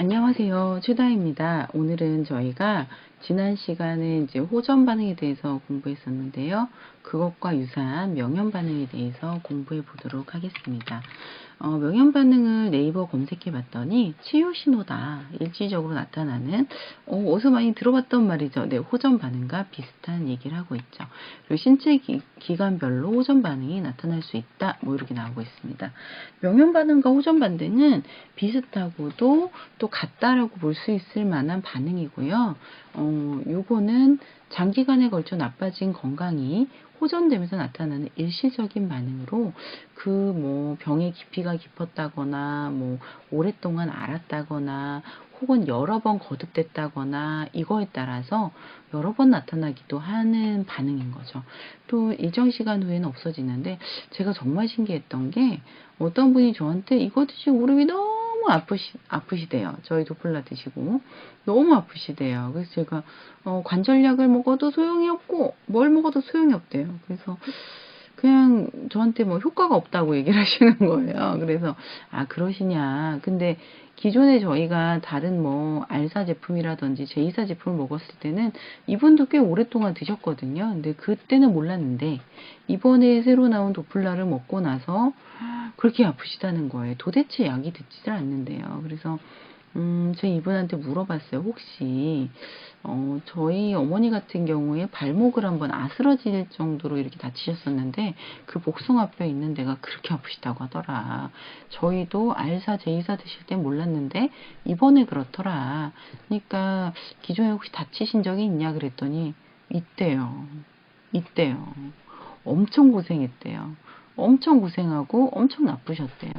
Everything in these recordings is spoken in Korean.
안녕하세요. 최다입니다. 오늘은 저희가 지난 시간에 이제 호전 반응에 대해서 공부했었는데요. 그것과 유사한 명현 반응에 대해서 공부해 보도록 하겠습니다. 어, 명현 반응을 네이버 검색해 봤더니 치유 신호다. 일시적으로 나타나는 어, 디서 많이 들어봤던 말이죠. 네, 호전 반응과 비슷한 얘기를 하고 있죠. 그리고 신체 기, 기관별로 호전 반응이 나타날 수 있다. 뭐 이렇게 나오고 있습니다. 명현 반응과 호전 반응은 비슷하고도 또 같다라고 볼 수 있을 만한 반응이고요. 어, 요거는 장기간에 걸쳐 나빠진 건강이 호전되면서 나타나는 일시적인 반응으로 그 뭐 병의 깊이가 깊었다거나 뭐 오랫동안 앓았다거나 혹은 여러 번 거듭됐다거나 이거에 따라서 여러 번 나타나기도 하는 반응인 거죠. 또 일정 시간 후에는 없어지는데 제가 정말 신기했던 게 어떤 분이 저한테 이거 드시고 무릎이 너무 아프시, 아프시대요. 저희 도플라 드시고. 너무 아프시대요. 그래서 제가, 어, 관절약을 먹어도 소용이 없고, 뭘 먹어도 소용이 없대요. 그래서, 그냥 저한테 뭐 효과가 없다고 얘기를 하시는 거예요. 그래서, 아, 그러시냐. 근데 기존에 저희가 다른 뭐 알사 제품이라든지 제이사 제품을 먹었을 때는 이분도 꽤 오랫동안 드셨거든요. 근데 그때는 몰랐는데 이번에 새로 나온 도플라를 먹고 나서 그렇게 아프시다는 거예요. 도대체 약이 듣지를 않는데요. 그래서 음, 제 이분한테 물어봤어요. 혹시, 어, 저희 어머니 같은 경우에 발목을 한번 아스러질 정도로 이렇게 다치셨었는데, 그 복숭아뼈 있는 데가 그렇게 아프시다고 하더라. 저희도 알사, 제이사 드실 땐 몰랐는데, 이번에 그렇더라. 그러니까, 기존에 혹시 다치신 적이 있냐 그랬더니, 있대요. 있대요. 엄청 고생했대요. 엄청 고생하고 엄청 나쁘셨대요.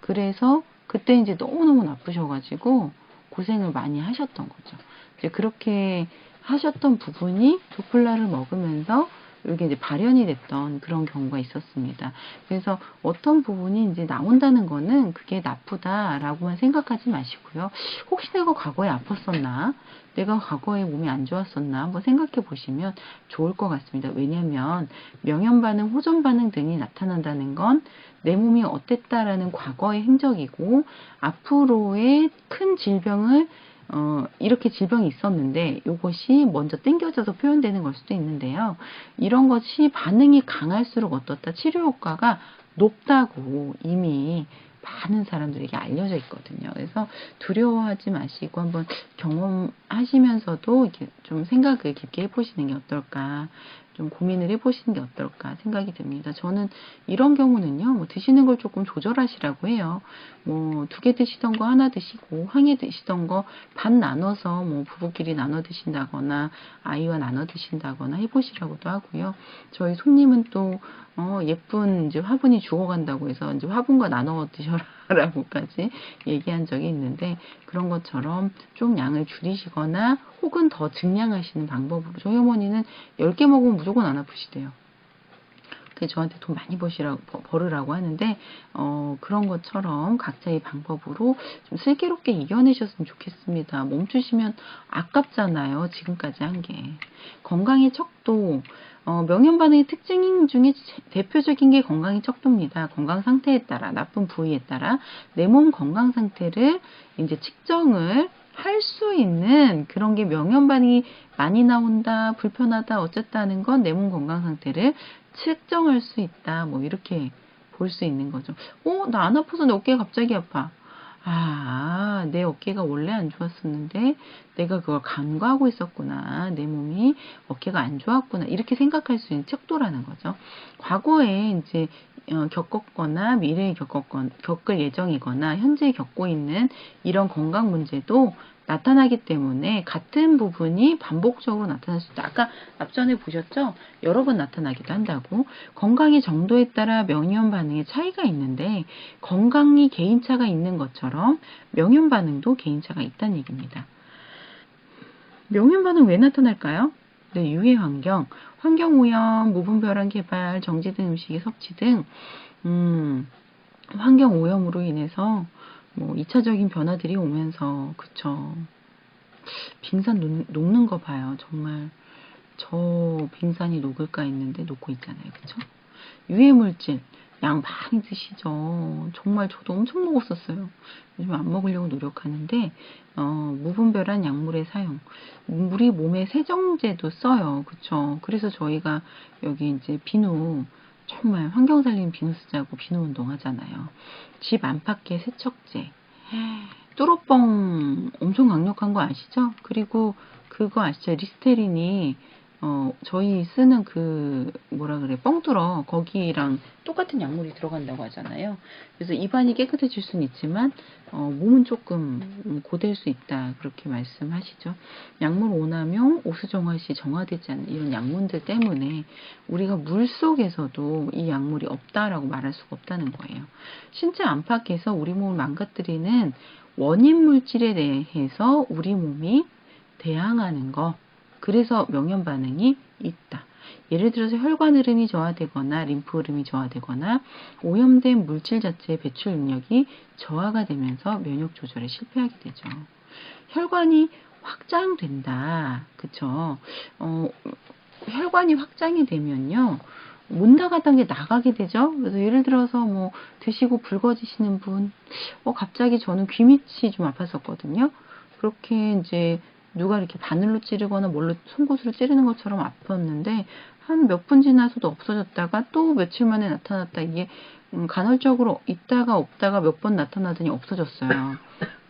그래서 그때 이제 너무너무 나쁘셔가지고 고생을 많이 하셨던 거죠. 이제 그렇게 하셨던 부분이 도플라를 먹으면서 이게 이제 발현이 됐던 그런 경우가 있었습니다. 그래서 어떤 부분이 이제 나온다는 거는 그게 나쁘다라고만 생각하지 마시고요. 혹시 내가 과거에 아팠었나? 내가 과거에 몸이 안 좋았었나? 한번 생각해 보시면 좋을 것 같습니다. 왜냐하면 명현 반응, 호전 반응 등이 나타난다는 건 내 몸이 어땠다라는 과거의 행적이고 앞으로의 큰 질병을 어, 이렇게 질병이 있었는데 이것이 먼저 땡겨져서 표현되는 걸 수도 있는데요. 이런 것이 반응이 강할수록 어떻다 치료 효과가 높다고 이미 많은 사람들에게 알려져 있거든요. 그래서 두려워하지 마시고 한번 경험하시면서도 이렇게 좀 생각을 깊게 해보시는 게 어떨까 좀 고민을 해보시는 게 어떨까 생각이 듭니다. 저는 이런 경우는요, 뭐 드시는 걸 조금 조절하시라고 해요. 뭐 두 개 드시던 거 하나 드시고 항해 드시던 거 반 나눠서 뭐 부부끼리 나눠 드신다거나 아이와 나눠 드신다거나 해보시라고도 하고요. 저희 손님은 또 어, 예쁜 이제 화분이 죽어간다고 해서 이제 화분과 나눠 드셔라 라고까지 얘기한 적이 있는데 그런 것처럼 좀 양을 줄이시거나 혹은 더 증량하시는 방법으로 저희 어머니는 10개 먹으면 무조건 안 아프시대요. 그 저한테 돈 많이 버시라고 벌으라고 하는데 어, 그런 것처럼 각자의 방법으로 좀 슬기롭게 이겨내셨으면 좋겠습니다. 멈추시면 아깝잖아요. 지금까지 한 게. 건강의 척도 어, 명현 반응의 특징 중에 대표적인 게 건강의 척도입니다. 건강 상태에 따라 나쁜 부위에 따라 내 몸 건강 상태를 이제 측정을 할수 있는 그런 게 명현 반응이 많이 나온다, 불편하다, 어쨌다는 건 내 몸 건강 상태를 측정할 수 있다. 뭐 이렇게 볼 수 있는 거죠. 어, 나 안 아파서 내 어깨가 갑자기 아파. 아, 내 어깨가 원래 안 좋았었는데 내가 그걸 간과하고 있었구나. 내 몸이 어깨가 안 좋았구나. 이렇게 생각할 수 있는 척도라는 거죠. 과거에 이제 어, 겪었거나 미래에 겪었건 겪을 예정이거나 현재 겪고 있는 이런 건강 문제도 나타나기 때문에 같은 부분이 반복적으로 나타날 수 있다. 아까 앞전에 보셨죠? 여러 번 나타나기도 한다고. 건강의 정도에 따라 명현 반응의 차이가 있는데 건강이 개인차가 있는 것처럼 명현 반응도 개인차가 있다는 얘기입니다. 명현 반응 왜 나타날까요? 네, 유해 환경, 환경 오염, 무분별한 개발, 정제된 음식의 섭취 등 음, 환경 오염으로 인해서 뭐 2차적인 변화들이 오면서 그쵸 빙산 녹, 녹는 거 봐요 정말 저 빙산이 녹을까 했는데 녹고 있잖아요 그쵸 유해물질 양 많이 드시죠. 정말 저도 엄청 먹었었어요. 요즘 안 먹으려고 노력하는데 어, 무분별한 약물의 사용, 우리 몸에 세정제도 써요. 그쵸? 그래서 저희가 여기 이제 비누 정말 환경 살린 비누 쓰자고 비누 운동 하잖아요. 집 안팎의 세척제. 뚜로뻥 엄청 강력한 거 아시죠? 그리고 그거 아시죠? 리스테린이 어, 저희 쓰는 그, 뭐라 그래, 뻥뚫어. 거기랑 똑같은 약물이 들어간다고 하잖아요. 그래서 입안이 깨끗해질 수는 있지만, 어, 몸은 조금 고될 수 있다. 그렇게 말씀하시죠. 약물 오남용, 오수정화시 정화되지 않는 이런 약물들 때문에 우리가 물 속에서도 이 약물이 없다라고 말할 수가 없다는 거예요. 신체 안팎에서 우리 몸을 망가뜨리는 원인 물질에 대해서 우리 몸이 대항하는 거, 그래서 명현 반응이 있다. 예를 들어서 혈관 흐름이 저하되거나 림프 흐름이 저하되거나 오염된 물질 자체의 배출 능력이 저하가 되면서 면역 조절에 실패하게 되죠. 혈관이 확장된다. 그쵸? 어, 혈관이 확장이 되면요. 못 나가던 게 나가게 되죠. 그래서 예를 들어서 뭐 드시고 붉어지시는 분, 어 갑자기 저는 귀 밑이 좀 아팠었거든요. 그렇게 이제 누가 이렇게 바늘로 찌르거나 뭘로 송곳으로 찌르는 것처럼 아팠는데 한 몇 분 지나서도 없어졌다가 또 며칠 만에 나타났다 이게 음, 간헐적으로 있다가 없다가 몇 번 나타나더니 없어졌어요.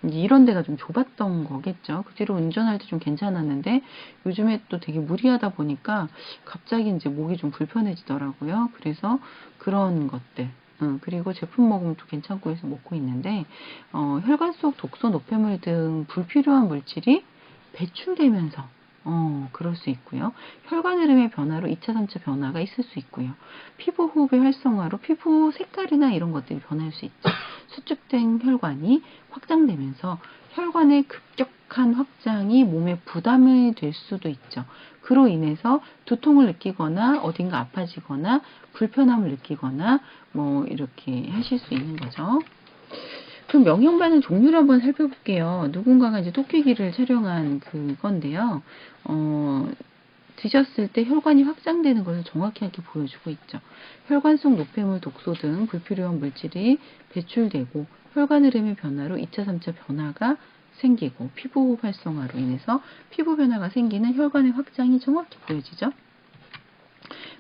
이제 이런 데가 좀 좁았던 거겠죠. 그 뒤로 운전할 때 좀 괜찮았는데 요즘에 또 되게 무리하다 보니까 갑자기 이제 목이 좀 불편해지더라고요. 그래서 그런 것들. 음, 그리고 제품 먹으면 또 괜찮고 해서 먹고 있는데 어, 혈관 속 독소, 노폐물 등 불필요한 물질이 배출되면서 어, 그럴 수 있고요. 혈관 흐름의 변화로 2차, 3차 변화가 있을 수 있고요. 피부 호흡의 활성화로 피부 색깔이나 이런 것들이 변할 수 있죠. 수축된 혈관이 확장되면서 혈관의 급격한 확장이 몸에 부담이 될 수도 있죠. 그로 인해서 두통을 느끼거나 어딘가 아파지거나 불편함을 느끼거나 뭐 이렇게 하실 수 있는 거죠. 그럼 명형반응 종류를 한번 살펴볼게요. 누군가가 이제 토끼기를 촬영한 그건데요. 어, 드셨을 때 혈관이 확장되는 것을 정확히 하게 보여주고 있죠. 혈관 속 노폐물, 독소 등 불필요한 물질이 배출되고 혈관 흐름의 변화로 2차, 3차 변화가 생기고 피부 활성화로 인해서 피부 변화가 생기는 혈관의 확장이 정확히 보여지죠.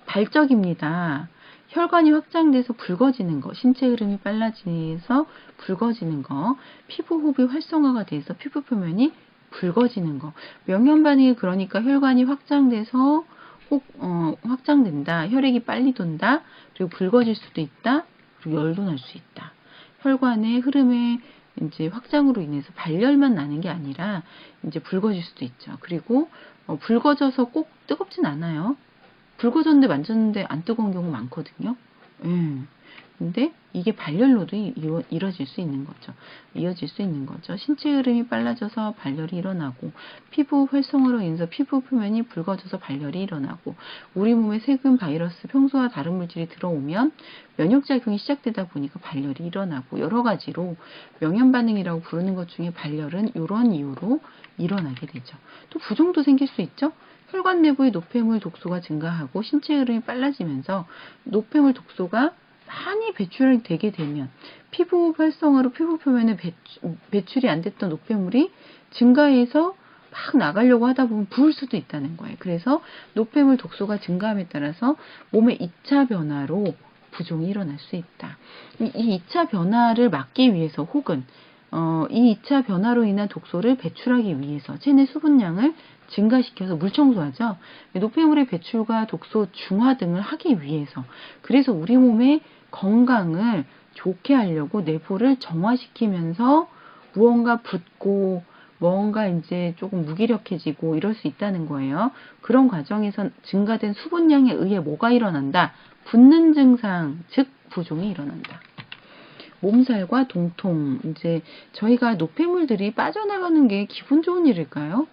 발적입니다. 혈관이 확장돼서 붉어지는 거, 신체 흐름이 빨라지면서 붉어지는 거, 피부 호흡이 활성화가 돼서 피부 표면이 붉어지는 거. 명현 반응이 그러니까 혈관이 확장돼서 혹, 어, 확장된다. 혈액이 빨리 돈다. 그리고 붉어질 수도 있다. 그리고 열도 날 수 있다. 혈관의 흐름의 이제 확장으로 인해서 발열만 나는 게 아니라 이제 붉어질 수도 있죠. 그리고 어, 붉어져서 꼭 뜨겁진 않아요. 붉어졌는데 만졌는데 안 뜨거운 경우 많거든요. 음. 근데 이게 발열로도 이루, 이루어질 수 있는 거죠. 이어질 수 있는 거죠. 신체 흐름이 빨라져서 발열이 일어나고 피부 활성화로 인해서 피부 표면이 붉어져서 발열이 일어나고 우리 몸에 세균, 바이러스, 평소와 다른 물질이 들어오면 면역작용이 시작되다 보니까 발열이 일어나고 여러 가지로 명현반응이라고 부르는 것 중에 발열은 이런 이유로 일어나게 되죠. 또 부종도 생길 수 있죠. 혈관 내부의 노폐물 독소가 증가하고 신체 흐름이 빨라지면서 노폐물 독소가 많이 배출이 되게 되면 피부 활성화로 피부 표면에 배출, 이안 됐던 노폐물이 증가해서 막 나가려고 하다 보면 부을 수도 있다는 거예요. 그래서 노폐물 독소가 증가함에 따라서 몸의 2차 변화로 부종이 일어날 수 있다. 이 2차 변화를 막기 위해서 혹은 어, 이 2차 변화로 인한 독소를 배출하기 위해서 체내 수분량을 증가시켜서 물 청소하죠. 노폐물의 배출과 독소 중화 등을 하기 위해서 그래서 우리 몸의 건강을 좋게 하려고 내부를 정화시키면서 무언가 붓고 뭔가 이제 조금 무기력해지고 이럴 수 있다는 거예요. 그런 과정에서 증가된 수분량에 의해 뭐가 일어난다? 붓는 증상, 즉 부종이 일어난다. 몸살과 동통, 이제 저희가 노폐물들이 빠져나가는 게 기분 좋은 일일까요?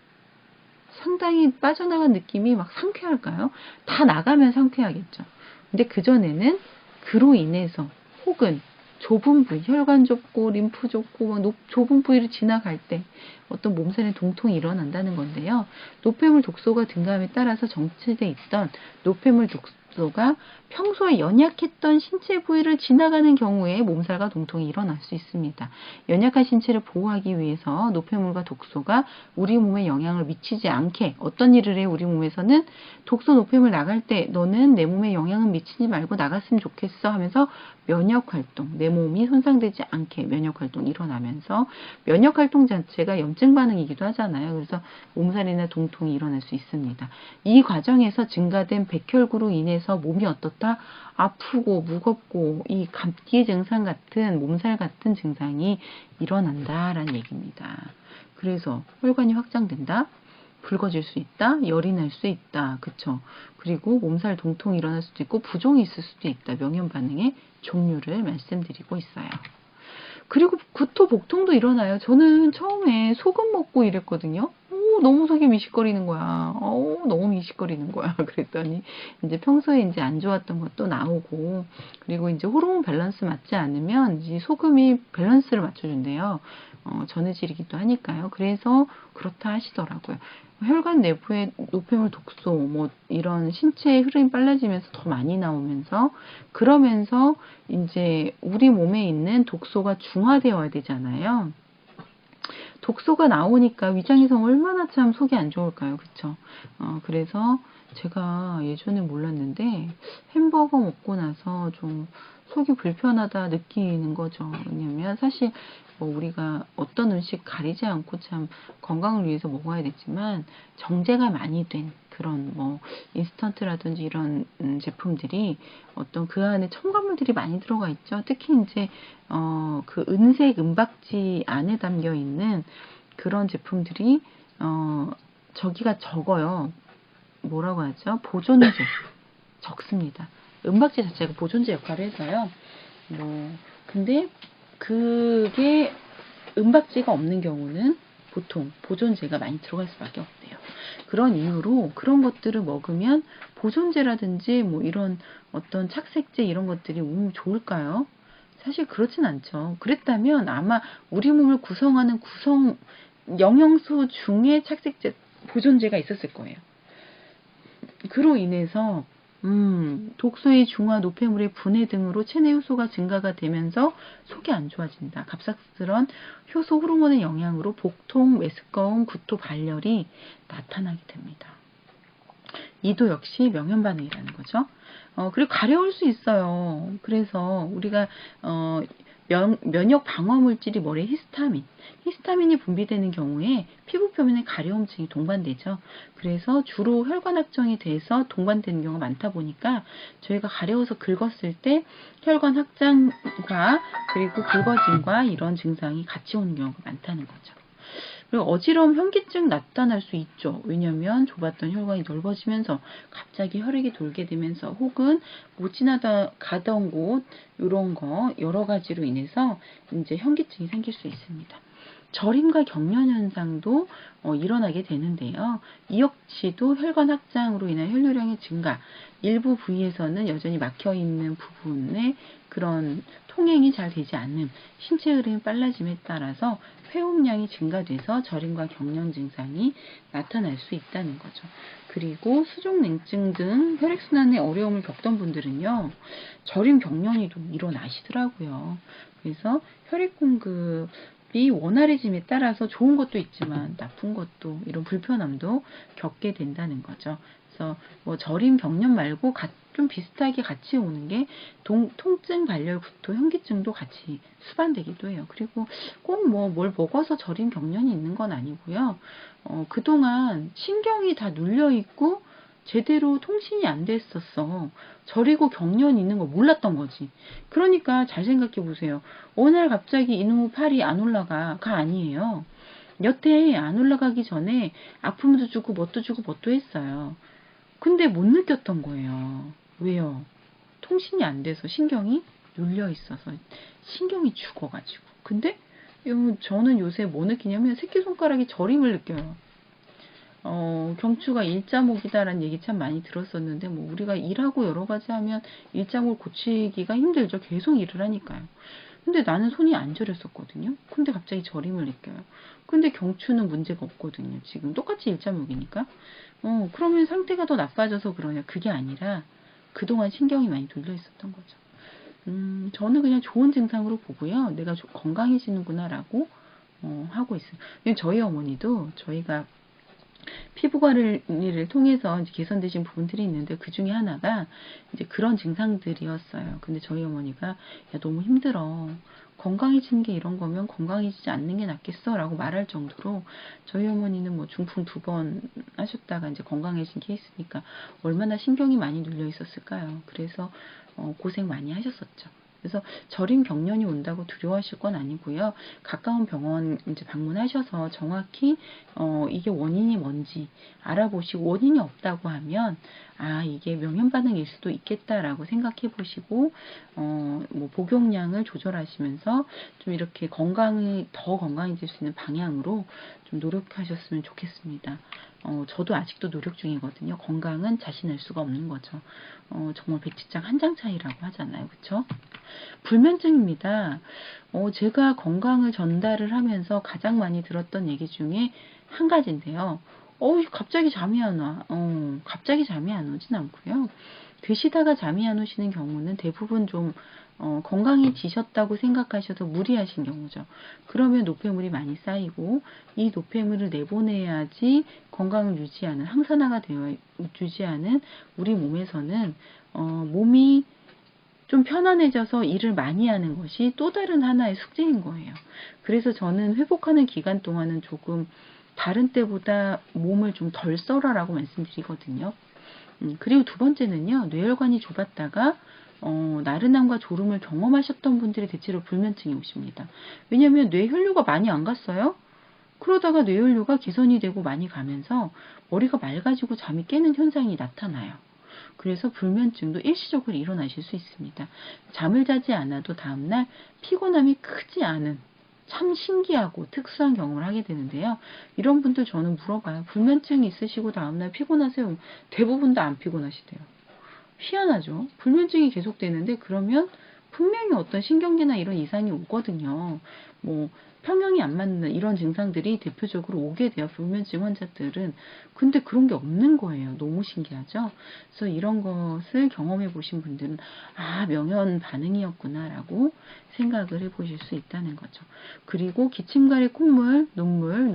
상당히 빠져나간 느낌이 막 상쾌할까요? 다 나가면 상쾌하겠죠. 근데 그전에는 그로 인해서 혹은 좁은 부위, 혈관 좁고 림프 좁고 막 좁은 부위를 지나갈 때 어떤 몸살의 동통이 일어난다는 건데요. 노폐물 독소가 증가함에 따라서 정체돼 있던 노폐물 독, 독소가 평소에 연약했던 신체 부위를 지나가는 경우에 몸살과 동통이 일어날 수 있습니다. 연약한 신체를 보호하기 위해서 노폐물과 독소가 우리 몸에 영향을 미치지 않게 어떤 일을 해 우리 몸에서는 독소 노폐물 나갈 때 너는 내 몸에 영향을 미치지 말고 나갔으면 좋겠어 하면서 면역 활동, 내 몸이 손상되지 않게 면역 활동이 일어나면서 면역 활동 자체가 염증 반응이기도 하잖아요. 그래서 몸살이나 동통이 일어날 수 있습니다. 이 과정에서 증가된 백혈구로 인해서 몸이 어떻 다? 아프고 무겁고 이 감기 증상 같은 몸살 같은 증상이 일어난다라는 얘기입니다. 그래서 혈관이 확장된다. 붉어질 수 있다, 열이 날 수 있다, 그쵸? 그리고 몸살 동통이 일어날 수도 있고 부종이 있을 수도 있다. 명현 반응의 종류를 말씀드리고 있어요. 그리고 구토 복통도 일어나요. 저는 처음에 소금 먹고 이랬거든요. 오, 너무 속이 미식거리는 거야. 오, 너무 미식거리는 거야. 그랬더니 이제 평소에 이제 안 좋았던 것도 나오고 그리고 이제 호르몬 밸런스 맞지 않으면 이 소금이 밸런스를 맞춰준대요. 어, 전해질이기도 하니까요. 그래서 그렇다 하시더라고요. 혈관 내부에 노폐물 독소, 뭐 이런 신체의 흐름이 빨라지면서 더 많이 나오면서 그러면서 이제 우리 몸에 있는 독소가 중화되어야 되잖아요. 독소가 나오니까 위장이성 얼마나 참 속이 안 좋을까요? 그쵸? 어, 그래서 제가 예전에 몰랐는데 햄버거 먹고 나서 좀 속이 불편하다 느끼는 거죠. 왜냐면 사실 뭐 우리가 어떤 음식 가리지 않고 참 건강을 위해서 먹어야 되지만 정제가 많이 된 그런 뭐 인스턴트라든지 이런 음, 제품들이 어떤 그 안에 첨가물들이 많이 들어가 있죠. 특히 이제 어 그 은색 은박지 안에 담겨 있는 그런 제품들이 어 저기가 적어요. 뭐라고 하죠? 보존제 적습니다. 은박지 자체가 보존제 역할을 해서요. 뭐 근데 그게 은박지가 없는 경우는 보통 보존제가 많이 들어갈 수밖에 없대요. 그런 이유로 그런 것들을 먹으면 보존제라든지 뭐 이런 어떤 착색제 이런 것들이 몸에 좋을까요? 사실 그렇진 않죠. 그랬다면 아마 우리 몸을 구성하는 구성 영양소 중에 착색제 보존제가 있었을 거예요. 그로 인해서 음, 독소의 중화, 노폐물의 분해 등으로 체내 효소가 증가가 되면서 속이 안 좋아진다. 갑작스런 효소 호르몬의 영향으로 복통, 메스꺼움, 구토, 발열이 나타나게 됩니다. 이도 역시 명현 반응이라는 거죠. 어, 그리고 가려울 수 있어요. 그래서 우리가 어, 면, 면역 방어 물질이 머리에 히스타민. 히스타민이 분비되는 경우에 피부 표면에 가려움증이 동반되죠. 그래서 주로 혈관 확정이 돼서 동반되는 경우가 많다 보니까 저희가 가려워서 긁었을 때 혈관 확장과 그리고 굵어짐과 이런 증상이 같이 오는 경우가 많다는 거죠. 그리고 어지러움, 현기증 나타날 수 있죠. 왜냐하면 좁았던 혈관이 넓어지면서 갑자기 혈액이 돌게 되면서 혹은 못 지나다 가던 곳 이런 거 여러 가지로 인해서 이제 현기증이 생길 수 있습니다. 저림과 경련 현상도 어, 일어나게 되는데요. 이 역시도 혈관 확장으로 인한 혈류량의 증가, 일부 부위에서는 여전히 막혀 있는 부분에 그런 통행이 잘 되지 않는 신체 흐름이 빨라짐에 따라서 회음량이 증가돼서 저림과 경련 증상이 나타날 수 있다는 거죠. 그리고 수족냉증 등 혈액순환에 어려움을 겪던 분들은요, 저림 경련이 좀 일어나시더라고요. 그래서 혈액 공급 이 원활해짐에 따라서 좋은 것도 있지만 나쁜 것도 이런 불편함도 겪게 된다는 거죠. 그래서 뭐 저림 경련 말고 좀 비슷하게 같이 오는 게 동, 통증, 발열, 구토, 현기증도 같이 수반되기도 해요. 그리고 꼭 뭐 뭘 먹어서 저림 경련이 있는 건 아니고요. 어, 그동안 신경이 다 눌려 있고 제대로 통신이 안 됐었어. 저리고 경련이 있는 걸 몰랐던 거지. 그러니까 잘 생각해 보세요. 어느 날 갑자기 이놈의 팔이 안 올라가가 아니에요. 여태 안 올라가기 전에 아픔도 주고 뭣도 주고 뭣도 했어요. 근데 못 느꼈던 거예요. 왜요? 통신이 안 돼서 신경이 눌려 있어서 신경이 죽어가지고. 근데 저는 요새 뭐 느끼냐면 새끼손가락이 저림을 느껴요. 어, 경추가 일자목이다라는 얘기 참 많이 들었었는데, 뭐, 우리가 일하고 여러 가지 하면 일자목 고치기가 힘들죠. 계속 일을 하니까요. 근데 나는 손이 안 저렸었거든요. 근데 갑자기 저림을 느껴요. 근데 경추는 문제가 없거든요. 지금 똑같이 일자목이니까. 어, 그러면 상태가 더 나빠져서 그러냐. 그게 아니라, 그동안 신경이 많이 눌려 있었던 거죠. 음, 저는 그냥 좋은 증상으로 보고요. 내가 조- 건강해지는구나라고 어, 하고 있어요. 저희 어머니도 저희가 피부 관리를 통해서 이제 개선되신 부분들이 있는데 그 중에 하나가 이제 그런 증상들이었어요. 근데 저희 어머니가 야 너무 힘들어. 건강해지는 게 이런 거면 건강해지지 않는 게 낫겠어 라고 말할 정도로 저희 어머니는 뭐 중풍 두 번 하셨다가 이제 건강해진 케이스니까 얼마나 신경이 많이 눌려 있었을까요. 그래서 어, 고생 많이 하셨었죠. 그래서 저림 경련이 온다고 두려워하실 건 아니고요. 가까운 병원 이제 방문하셔서 정확히 어, 이게 원인이 뭔지 알아보시고 원인이 없다고 하면 아 이게 명현 반응일 수도 있겠다라고 생각해 보시고 어, 뭐 복용량을 조절하시면서 좀 이렇게 건강이 더 건강해질 수 있는 방향으로 좀 노력하셨으면 좋겠습니다. 어, 저도 아직도 노력 중이거든요. 건강은 자신할 수가 없는 거죠. 어, 정말 백지장 한 장 차이라고 하잖아요. 그쵸? 불면증입니다. 어, 제가 건강을 전달을 하면서 가장 많이 들었던 얘기 중에 한 가지인데요. 어, 갑자기 잠이 안 와. 어, 갑자기 잠이 안 오진 않고요. 드시다가 잠이 안 오시는 경우는 대부분 좀 어, 건강해지셨다고 생각하셔서 무리하신 경우죠. 그러면 노폐물이 많이 쌓이고 이 노폐물을 내보내야지 건강을 유지하는 항산화가 되어 유지하는 우리 몸에서는 어, 몸이 좀 편안해져서 일을 많이 하는 것이 또 다른 하나의 숙제인 거예요. 그래서 저는 회복하는 기간 동안은 조금 다른 때보다 몸을 좀덜 썰어라고 말씀드리거든요. 음, 그리고 두 번째는요, 뇌혈관이 좁았다가 어, 나른함과 졸음을 경험하셨던 분들이 대체로 불면증이 오십니다. 왜냐하면 뇌혈류가 많이 안 갔어요. 그러다가 뇌혈류가 개선이 되고 많이 가면서 머리가 맑아지고 잠이 깨는 현상이 나타나요. 그래서 불면증도 일시적으로 일어나실 수 있습니다. 잠을 자지 않아도 다음날 피곤함이 크지 않은 참 신기하고 특수한 경험을 하게 되는데요. 이런 분들 저는 물어봐요. 불면증 있으시고 다음날 피곤하세요? 대부분 다 안 피곤하시대요. 희한하죠. 불면증이 계속되는데 그러면 분명히 어떤 신경계나 이런 이상이 오거든요. 뭐 평형이 안 맞는 이런 증상들이 대표적으로 오게 돼요. 불면증 환자들은. 근데 그런 게 없는 거예요. 너무 신기하죠? 그래서 이런 것을 경험해 보신 분들은 아, 명현 반응이었구나라고 생각을 해 보실 수 있다는 거죠. 그리고 기침가래 콧물, 눈물,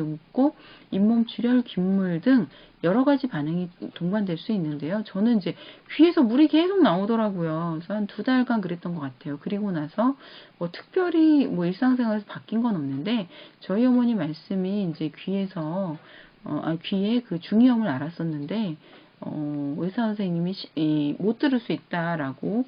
출혈, 귓물 등 여러 가지 반응이 동반될 수 있는데요. 저는 이제 귀에서 물이 계속 나오더라고요. 그래서 한 두 달간 그랬던 것 같아요. 그리고 나서 뭐 특별히 뭐 일상생활에서 바뀐 건 없는데 저희 어머니 말씀이 이제 귀에서 어, 아, 귀에 그 중이염을 알았었는데 어, 의사 선생님이 시- 이, 못 들을 수 있다라고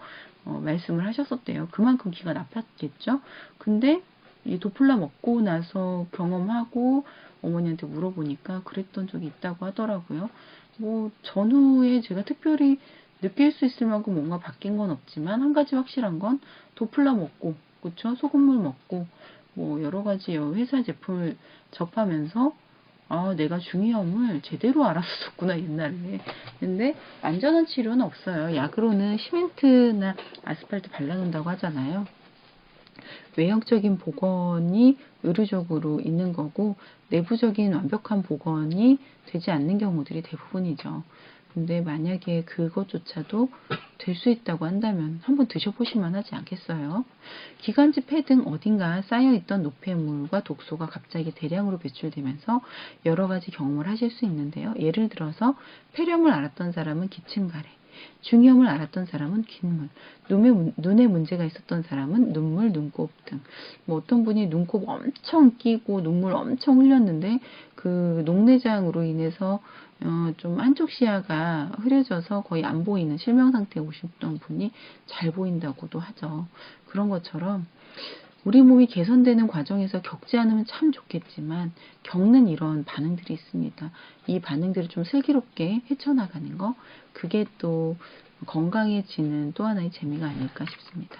어, 말씀을 하셨었대요. 그만큼 귀가 나빴겠죠. 근데 이 도플라 먹고 나서 경험하고 어머니한테 물어보니까 그랬던 적이 있다고 하더라고요. 뭐 전후에 제가 특별히 느낄 수 있을 만큼 뭔가 바뀐 건 없지만 한 가지 확실한 건 도플라 먹고 그쵸? 소금물 먹고 뭐 여러 가지 회사 제품을 접하면서 아 내가 중이염을 제대로 알았었구나 옛날에. 근데 안전한 치료는 없어요. 약으로는 시멘트나 아스팔트 발라놓는다고 하잖아요 외형적인 복원이 의료적으로 있는 거고 내부적인 완벽한 복원이 되지 않는 경우들이 대부분이죠. 근데 만약에 그것조차도 될 수 있다고 한다면 한번 드셔보실만 하지 않겠어요? 기관지 폐 등 어딘가 쌓여있던 노폐물과 독소가 갑자기 대량으로 배출되면서 여러 가지 경험을 하실 수 있는데요. 예를 들어서 폐렴을 앓았던 사람은 기침가래, 중이염을 앓았던 사람은 귓물, 눈에, 문- 눈에 문제가 있었던 사람은 눈물, 눈곱 등. 뭐 어떤 분이 눈곱 엄청 끼고 눈물 엄청 흘렸는데 그 녹내장으로 인해서 어, 좀 한쪽 시야가 흐려져서 거의 안 보이는 실명 상태에 오셨던 분이 잘 보인다고도 하죠. 그런 것처럼 우리 몸이 개선되는 과정에서 겪지 않으면 참 좋겠지만 겪는 이런 반응들이 있습니다. 이 반응들을 좀 슬기롭게 헤쳐나가는 거 그게 또 건강해지는 또 하나의 재미가 아닐까 싶습니다.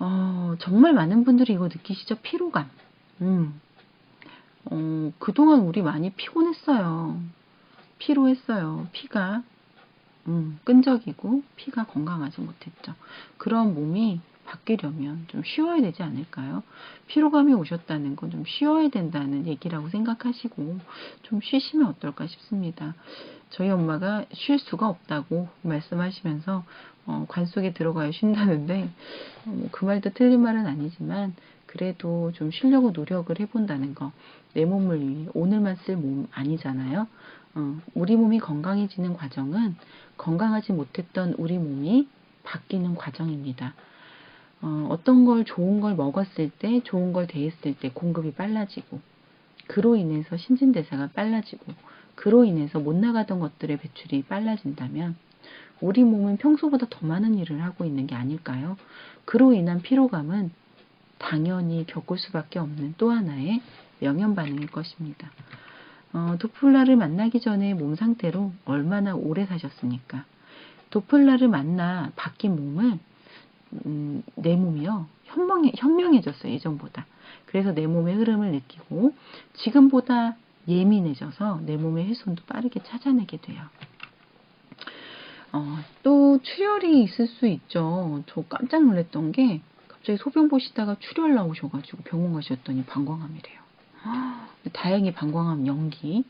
어, 정말 많은 분들이 이거 느끼시죠? 피로감. 음. 어, 그동안 우리 많이 피곤했어요. 피로했어요. 피가 음, 끈적이고 피가 건강하지 못했죠. 그런 몸이 바뀌려면 좀 쉬어야 되지 않을까요? 피로감이 오셨다는 건 좀 쉬어야 된다는 얘기라고 생각하시고 좀 쉬시면 어떨까 싶습니다. 저희 엄마가 쉴 수가 없다고 말씀하시면서 어, 관 속에 들어가야 쉰다는데 어, 뭐그 말도 틀린 말은 아니지만 그래도 좀 쉬려고 노력을 해본다는 거. 내 몸을 위해 오늘만 쓸 몸 아니잖아요. 어, 우리 몸이 건강해지는 과정은 건강하지 못했던 우리 몸이 바뀌는 과정입니다. 어, 어떤 걸 좋은 걸 먹었을 때, 좋은 걸 대했을 때 공급이 빨라지고, 그로 인해서 신진대사가 빨라지고, 그로 인해서 못 나가던 것들의 배출이 빨라진다면, 우리 몸은 평소보다 더 많은 일을 하고 있는 게 아닐까요? 그로 인한 피로감은 당연히 겪을 수밖에 없는 또 하나의 명현 반응일 것입니다. 어, 도플라를 만나기 전에 몸 상태로 얼마나 오래 사셨습니까? 도플라를 만나 바뀐 몸을 음, 내 몸이요 현명해, 현명해졌어요 예전보다. 그래서 내 몸의 흐름을 느끼고 지금보다 예민해져서 내 몸의 훼손도 빠르게 찾아내게 돼요. 어, 또 출혈이 있을 수 있죠. 저 깜짝 놀랐던 게 갑자기 소변 보시다가 출혈 나오셔가지고 병원 가셨더니 방광암이래요. 다행히 방광암 연기.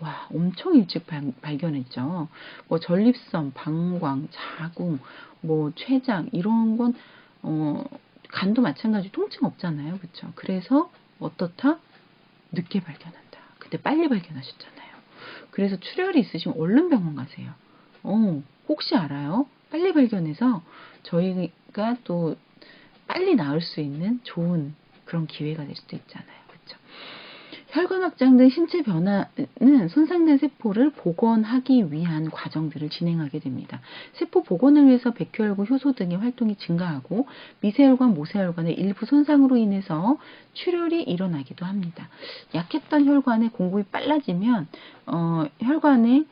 와, 엄청 일찍 발, 견했죠 뭐 전립선, 방광, 자궁, 뭐 췌장 이런 건 어, 간도 마찬가지 통증 없잖아요. 그렇죠? 그래서 어떻다? 늦게 발견한다. 그때 빨리 발견하셨잖아요. 그래서 출혈이 있으시면 얼른 병원 가세요. 어, 혹시 알아요? 빨리 발견해서 저희가 또 빨리 나을 수 있는 좋은 그런 기회가 될 수도 있잖아요. 혈관 확장 등 신체 변화는 손상된 세포를 복원하기 위한 과정들을 진행하게 됩니다. 세포 복원을 위해서 백혈구, 효소 등의 활동이 증가하고 미세혈관, 모세혈관의 일부 손상으로 인해서 출혈이 일어나기도 합니다. 약했던 혈관의 공급이 빨라지면 어, 혈관의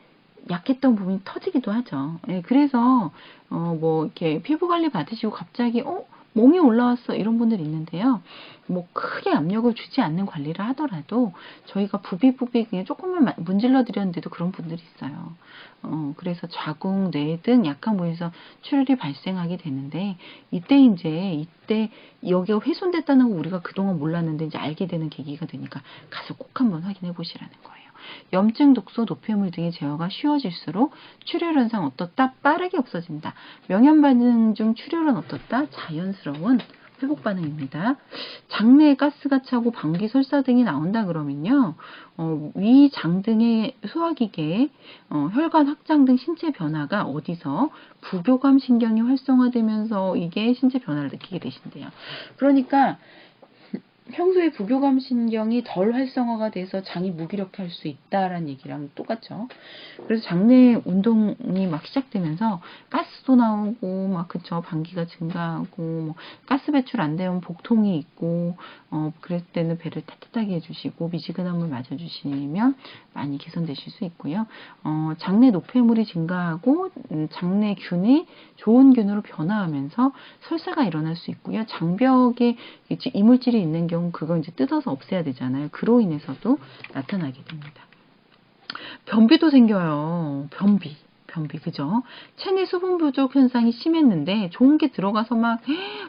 약했던 부분이 터지기도 하죠. 예, 그래서 어, 뭐 이렇게 피부 관리 받으시고 갑자기 어 몽이 올라왔어 이런 분들이 있는데요. 뭐 크게 압력을 주지 않는 관리를 하더라도 저희가 부비부비 그냥 조금만 문질러 드렸는데도 그런 분들이 있어요. 어, 그래서 자궁, 뇌 등 약한 부위에서 출혈이 발생하게 되는데 이때 이제 이때 여기가 훼손됐다는 거 우리가 그동안 몰랐는데 이제 알게 되는 계기가 되니까 가서 꼭 한번 확인해 보시라는 거예요. 염증, 독소, 노폐물 등의 제어가 쉬워질수록 출혈 현상 어떻다? 빠르게 없어진다. 명현 반응 중 출혈은 어떻다? 자연스러운 회복 반응입니다. 장내에 가스가 차고 방귀 설사 등이 나온다 그러면요. 어, 위, 장 등의 소화기계, 어, 혈관 확장 등 신체 변화가 어디서 부교감 신경이 활성화되면서 이게 신체 변화를 느끼게 되신대요. 그러니까 평소에 부교감 신경이 덜 활성화가 돼서 장이 무기력할 수 있다라는 얘기랑 똑같죠. 그래서 장내 운동이 막 시작되면서 가스도 나오고 막 그쵸 방기가 증가하고 뭐 가스 배출 안 되면 복통이 있고 어 그럴 때는 배를 따뜻하게 해주시고 미지근한 물 맞아주시면 많이 개선되실 수 있고요. 어 장내 노폐물이 증가하고 음, 장내 균이 좋은 균으로 변화하면서 설사가 일어날 수 있고요. 장벽에 이물질이 있는 경우 그걸 이제 뜯어서 없애야 되잖아요. 그로 인해서도 나타나게 됩니다. 변비도 생겨요. 변비. 변비, 그죠? 체내 수분 부족 현상이 심했는데 좋은 게 들어가서 막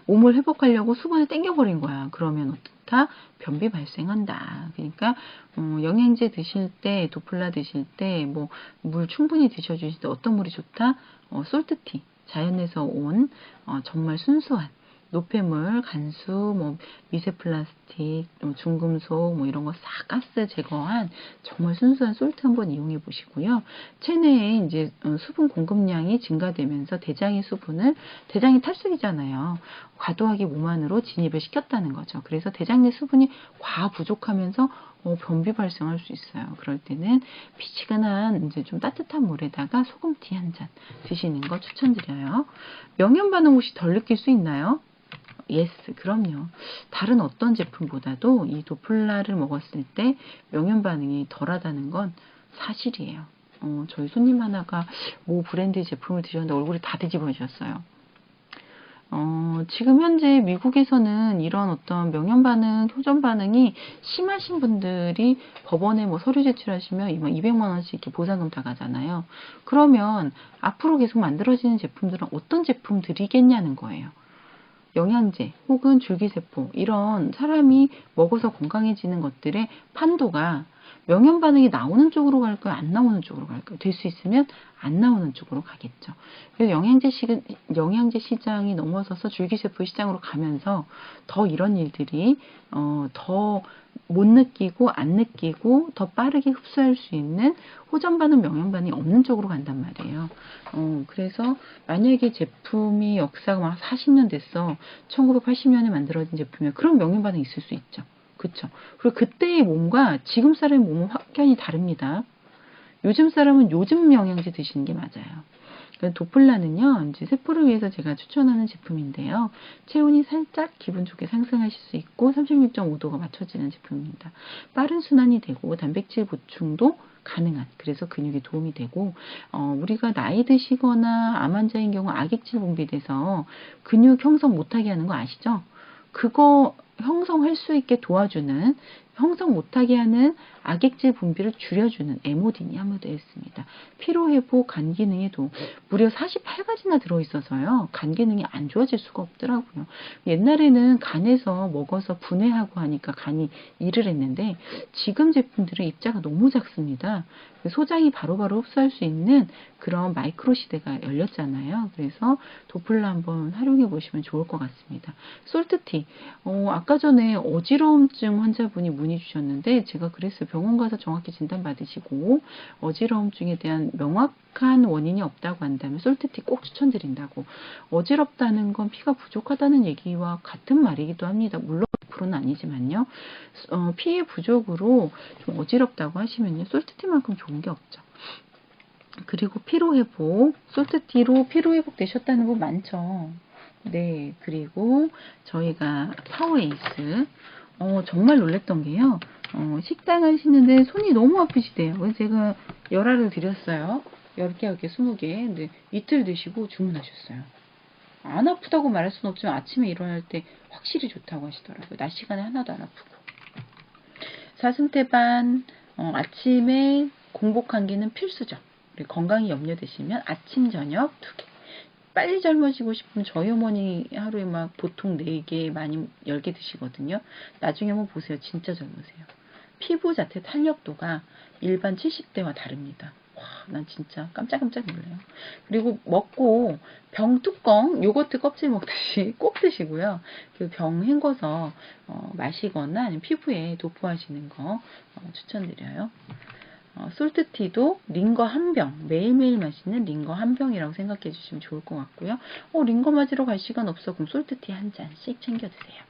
몸을 회복하려고 수분을 땡겨버린 거야. 그러면 어떻다? 변비 발생한다. 그러니까 어, 영양제 드실 때, 도플라 드실 때, 뭐 물 충분히 드셔주실 때 어떤 물이 좋다? 어, 솔트티, 자연에서 온 어, 정말 순수한 노폐물, 간수, 뭐 미세 플라스틱, 뭐 중금속 뭐 이런 거 싹 가스 제거한 정말 순수한 솔트 한번 이용해 보시고요. 체내에 이제 어, 수분 공급량이 증가되면서 대장의 수분을 대장이 탈수이잖아요. 과도하게 몸 안으로 진입을 시켰다는 거죠. 그래서 대장 내 수분이 과 부족하면서 어, 변비 발생할 수 있어요. 그럴 때는 피치근한 이제 좀 따뜻한 물에다가 소금티 한 잔 드시는 거 추천드려요. 명현 반응 혹시 덜 느낄 수 있나요? 예스, 그럼요. 다른 어떤 제품보다도 이 도플라를 먹었을 때 명현 반응이 덜하다는 건 사실이에요. 어, 저희 손님 하나가 모 브랜드 제품을 드셨는데 얼굴이 다 뒤집어졌어요. 어, 지금 현재 미국에서는 이런 어떤 명현 반응, 효전 반응이 심하신 분들이 법원에 뭐 서류 제출하시면 200만 원씩 이렇게 보상금 다 가잖아요. 그러면 앞으로 계속 만들어지는 제품들은 어떤 제품들이겠냐는 거예요. 영양제 혹은 줄기세포 이런 사람이 먹어서 건강해지는 것들의 판도가 명현 반응이 나오는 쪽으로 갈까요? 안 나오는 쪽으로 갈까요? 될 수 있으면 안 나오는 쪽으로 가겠죠. 그래서 영양제 시, 영양제 시장이 넘어서서 줄기세포 시장으로 가면서 더 이런 일들이 어, 더 못 느끼고 안 느끼고 더 빠르게 흡수할 수 있는 호전 반응, 명현 반응이 없는 쪽으로 간단 말이에요. 어, 그래서 만약에 제품이 역사가 막 40년 됐어. 1980년에 만들어진 제품이면 그런 명현 반응이 있을 수 있죠. 그쵸. 그리고 그때의 몸과 지금 사람의 몸은 확연히 다릅니다. 요즘 사람은 요즘 영양제 드시는 게 맞아요. 도플라는요, 이제 세포를 위해서 제가 추천하는 제품인데요. 체온이 살짝 기분 좋게 상승하실 수 있고 36.5도가 맞춰지는 제품입니다. 빠른 순환이 되고 단백질 보충도 가능한 그래서 근육에 도움이 되고 어, 우리가 나이 드시거나 암 환자인 경우 악액질 분비돼서 근육 형성 못하게 하는 거 아시죠? 그거 형성할 수 있게 도와주는 형성 못하게 하는 악액질 분비를 줄여주는 에모딘이 함유되어 있습니다. 피로회복, 간 기능에 도 무려 48가지나 들어있어서요. 간 기능이 안 좋아질 수가 없더라고요. 옛날에는 간에서 먹어서 분해하고 하니까 간이 일을 했는데 지금 제품들은 입자가 너무 작습니다. 소장이 바로바로 흡수할 수 있는 그런 마이크로 시대가 열렸잖아요. 그래서 도플라 한번 활용해 보시면 좋을 것 같습니다. 솔트티. 어, 아까 전에 어지러움증 환자분이 문의 주셨는데 제가 그랬어요. 병원 가서 정확히 진단 받으시고 어지러움증에 대한 명확한 원인이 없다고 한다면 솔트티 꼭 추천드린다고. 어지럽다는 건 피가 부족하다는 얘기와 같은 말이기도 합니다. 물론 100%는 아니지만요. 어, 피의 부족으로 좀 어지럽다고 하시면요. 솔트티만큼 좋은 게 없죠. 그리고 피로회복, 솔트티로 피로회복 되셨다는 분 많죠. 네, 그리고 저희가 파워에이스, 어, 정말 놀랬던 게요. 어, 식당 하시는데 손이 너무 아프시대요. 그래서 제가 열알을 드렸어요. 10개, 10개, 20개. 근데 이틀 드시고 주문하셨어요. 안 아프다고 말할 수는 없지만 아침에 일어날 때 확실히 좋다고 하시더라고요. 낮 시간에 하나도 안 아프고. 사슴태반, 어, 아침에 공복 한기는 필수죠. 건강이 염려되시면 아침, 저녁 두 개. 빨리 젊어지고 싶으면 저희 어머니 하루에 막 보통 4개, 많이 10개 드시거든요. 나중에 한번 보세요. 진짜 젊으세요. 피부 자체 탄력도가 일반 70대와 다릅니다. 와, 난 진짜 깜짝깜짝 놀래요. 그리고 먹고 병 뚜껑 요거트 껍질 먹듯이 꼭 드시고요. 그 병 헹궈서 어, 마시거나 피부에 도포하시는 거 어, 추천드려요. 어, 솔트티도 링거 한 병, 매일매일 마시는 링거 한 병이라고 생각해 주시면 좋을 것 같고요. 어, 링거 맞으러 갈 시간 없어. 그럼 솔트티 한 잔씩 챙겨 드세요.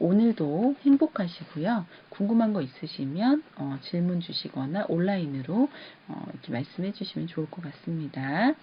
오늘도 행복하시고요. 궁금한 거 있으시면 어, 질문 주시거나 온라인으로 어, 이렇게 말씀해 주시면 좋을 것 같습니다.